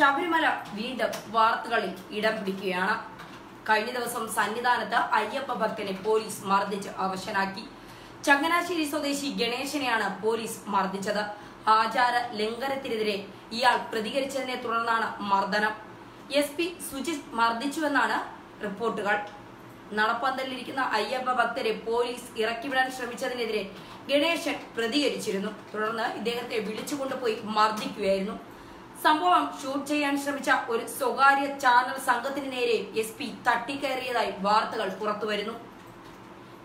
ശബരിമല വീണ്ടും വാർത്തകളിൽ ഇടം പിടിക്കുകയാണ്. കഴിഞ്ഞ ദിവസം സന്നിധാനത്ത് അയ്യപ്പ ഭക്തനെ പോലീസ് മർദ്ദിച്ച് അവശനാക്കി. ചങ്ങനാശ്ശേരി സ്വദേശി ഗണേശനെയാണ് പോലീസ് മർദ്ദിച്ചത്. ആചാര ലംഘനത്തിനെതിരെ ഇയാൾ പ്രതികരിച്ചതിനെ തുടർന്നാണ് മർദ്ദനം. എസ് പി സുജിത് മർദ്ദിച്ചുവെന്നാണ് റിപ്പോർട്ടുകൾ. നടപ്പന്തലിരിക്കുന്ന അയ്യപ്പ ഭക്തരെ പോലീസ് ഇറക്കിവിടാൻ ശ്രമിച്ചതിനെതിരെ ഗണേശൻ പ്രതികരിച്ചിരുന്നു. തുടർന്ന് ഇദ്ദേഹത്തെ വിളിച്ചുകൊണ്ടുപോയി മർദ്ദിക്കുകയായിരുന്നു. സംഭവം ഷൂട്ട് ചെയ്യാൻ ശ്രമിച്ച ഒരു സ്വകാര്യ ചാനൽ സംഘത്തിന് നേരെ എസ് പി തട്ടിക്കയറിയതായി വാർത്തകൾ പുറത്തുവരുന്നു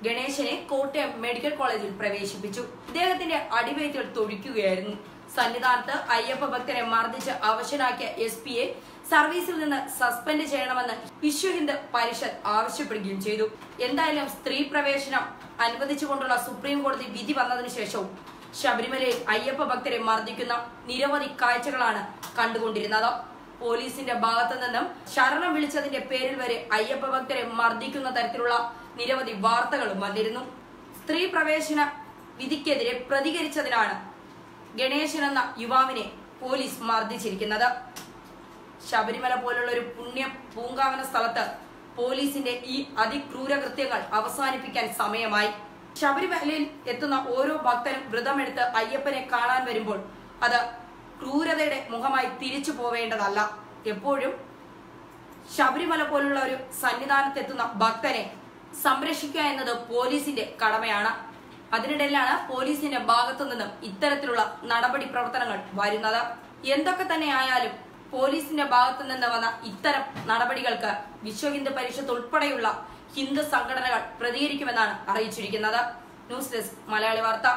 ഗണേശനെ കോട്ടയം മെഡിക്കൽ കോളേജിൽ പ്രവേശിപ്പിച്ചു. ഇദ്ദേഹത്തിന്റെ അടിവയറ്റിൽ തൊഴിക്കുകയായിരുന്നു സന്നിധാനത്ത് അയ്യപ്പ ഭക്തരെ മർദ്ദിച്ച് അവശനാക്കിയ എസ് പിയെ സർവീസിൽ നിന്ന് സസ്പെൻഡ് ചെയ്യണമെന്ന് വിശ്വ ഹിന്ദു പരിഷത്ത് ആവശ്യപ്പെടുകയും ചെയ്തു. എന്തായാലും സ്ത്രീ പ്രവേശനം അനുവദിച്ചുകൊണ്ടുള്ള സുപ്രീം കോടതി വിധി വന്നതിനു ശേഷവും ശബരിമലയിൽ അയ്യപ്പ ഭക്തരെ മർദ്ദിക്കുന്ന നിരവധി കാഴ്ചകളാണ് കണ്ടുകൊണ്ടിരുന്നത്. പോലീസിന്റെ ഭാഗത്തു നിന്നും ശരണം വിളിച്ചതിന്റെ പേരിൽ വരെ അയ്യപ്പ ഭക്തരെ മർദ്ദിക്കുന്ന തരത്തിലുള്ള നിരവധി വാർത്തകളും വന്നിരുന്നു. സ്ത്രീ പ്രവേശന വിധിക്കെതിരെ പ്രതികരിച്ചതിനാണ് ഗണേശൻ എന്ന യുവാവിനെ പോലീസ് മർദ്ദിച്ചിരിക്കുന്നത്. ശബരിമല പോലുള്ള ഒരു പുണ്യ പൂങ്കാവന സ്ഥലത്ത് പോലീസിന്റെ ഈ അതിക്രൂര കൃത്യങ്ങൾ അവസാനിപ്പിക്കാൻ സമയമായി. ശബരിമലയിൽ എത്തുന്ന ഓരോ ഭക്തനും വ്രതമെടുത്ത് അയ്യപ്പനെ കാണാൻ വരുമ്പോൾ അത് ക്രൂരതയുടെ മുഖമായി തിരിച്ചു പോവേണ്ടതല്ല. എപ്പോഴും ശബരിമല പോലുള്ള ഒരു സന്നിധാനത്തെത്തുന്ന ഭക്തനെ സംരക്ഷിക്കുക എന്നത് പോലീസിന്റെ കടമയാണ്. അതിനിടയിലാണ് പോലീസിന്റെ ഭാഗത്തു നിന്നും ഇത്തരത്തിലുള്ള നടപടി പ്രവർത്തനങ്ങൾ വരുന്നത്. എന്തൊക്കെ തന്നെ ആയാലും പോലീസിന്റെ ഭാഗത്തു നിന്ന് വന്ന ഇത്തരം നടപടികൾക്ക് വിശ്വ ഹിന്ദു പരിഷത്ത് ഉൾപ്പെടെയുള്ള ഹിന്ദു സംഘടനകൾ പ്രതികരിക്കുമെന്നാണ് അറിയിച്ചിരിക്കുന്നത്. ന്യൂസ് ഡെസ്ക് മലയാളി വാർത്ത.